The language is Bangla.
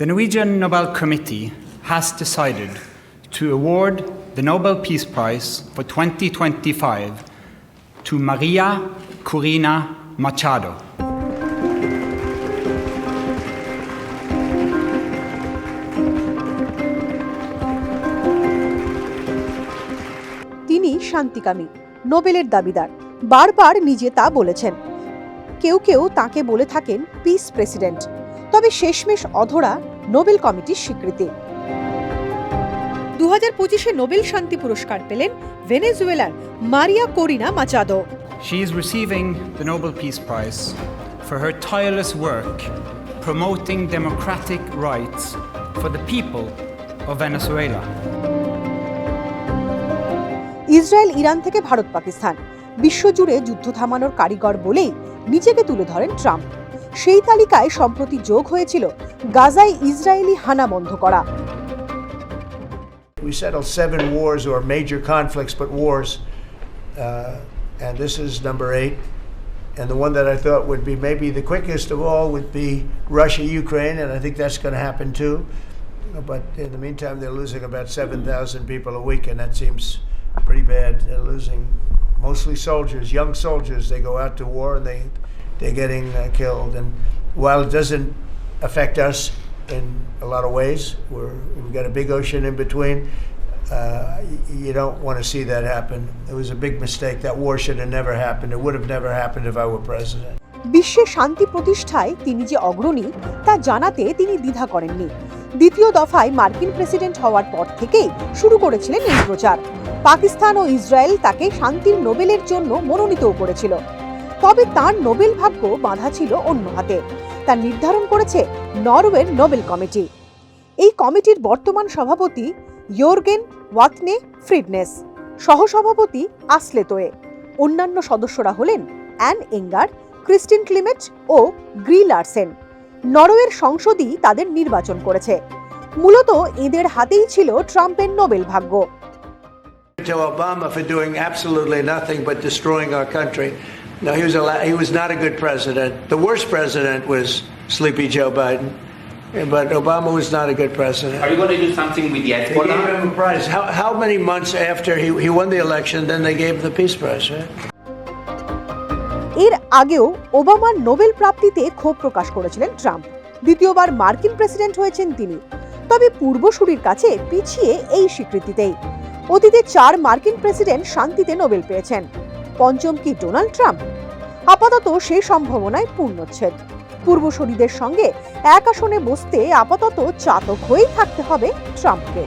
The Norwegian Nobel Committee has decided to award the Nobel Peace Prize for 2025 to Maria Corina Machado. তিনি শান্তিকামী নোবেলের দাবিদার বারবার নিজে তা বলেছেন কেউ কেউ তাকে বলে থাকেন পিস প্রেসিডেন্ট তবে শেষমেশ অধরা নোবেল কমিটির স্বীকৃতি দু হাজার পঁচিশে নোবেল শান্তি পুরস্কার পেলেন ভেনেজুয়েলার Maria Corina Machado She is receiving the Nobel Peace Prize for her tireless work promoting democratic rights for the people of Venezuela. Israel Iran থেকে ভারত পাকিস্তান বিশ্বজুড়ে যুদ্ধ থামানোর কারিগর বলেই নিজেকে তুলে ধরেন ট্রাম্প সেই তালিকায় সম্প্রতি যোগ হয়েছিল গাজায় ইসরায়েলি হানা বন্ধ করা We settled seven wars or major conflicts, but wars, uh, and this is number eight. And the one that I thought would be maybe the quickest of all would be Russia Ukraine, and I think that's going to happen too. But in the meantime, they're losing about 7,000 people a week, and that seems pretty bad. They're losing mostly soldiers, young soldiers. They go out to war and they, they're getting uh, killed. And while it doesn't affect us in a lot of ways, we're, we've got a big ocean in between. Uh, you don't want to see that happen. It was a big mistake. That war should have never happened. It would have never happened if I were president. বিশ্বে শান্তি প্রতিষ্ঠায় তিনি যে অগ্রণী তা জানাতে তিনি দ্বিধা করেননি দ্বিতীয় দফায় মার্কিন প্রেসিডেন্ট হওয়ার পর থেকেই শুরু করেছিলেন এই প্রচার পাকিস্তান ও ইসরায়েল তাকে শান্তির নোবেলের জন্য মনোনীতও করেছিল তবে তার নোবেল ভাগ্য বাঁধা ছিল অন্য হাতে। তা নির্ধারণ করেছে নরওয়ের নোবেল কমিটি। এই কমিটির বর্তমান সভাপতি ইয়োর্গেন ওয়াতনে ফ্রিডনেস, সহসভাপতি আসলে তোয়ে। অন্যান্য সদস্যরা হলেন অ্যান এঙ্গার, ক্রিস্টিন ক্লিমেট ও গ্রি লার্সেন। নরওয়ের সংসদই তাদের নির্বাচন করেছে। মূলত এদের হাতেই ছিল ট্রাম্পের নোবেল ভাগ্য। To Obama for doing absolutely nothing but destroying our country. No, he was a, la- he was not a good president. The worst president was Sleepy Joe Biden, but Obama was not a good president. Are you going to do something with the They gave him a prize. How, how many months after he, he won the election, then they gave him the Peace Prize, right? এর আগেও ওবামার নোবেল প্রাপ্তিতে ক্ষোভ প্রকাশ করেছিলেন ট্রাম্প দ্বিতীয়বার মার্কিন প্রেসিডেন্ট হয়েছেন তিনি তবে পূর্বসূরির কাছে পিছিয়ে এই স্বীকৃতিতেই অতীতে চার মার্কিন প্রেসিডেন্ট শান্তিতে নোবেল পেয়েছেন পঞ্চম কি ডোনাল্ড ট্রাম্প? আপাতত সেই সম্ভাবনায় পূর্ণচ্ছেদ। পূর্বসূরিদের সঙ্গে এক আসনে বসতে আপাতত চাতক হয়েই থাকতে হবে ট্রাম্পকে।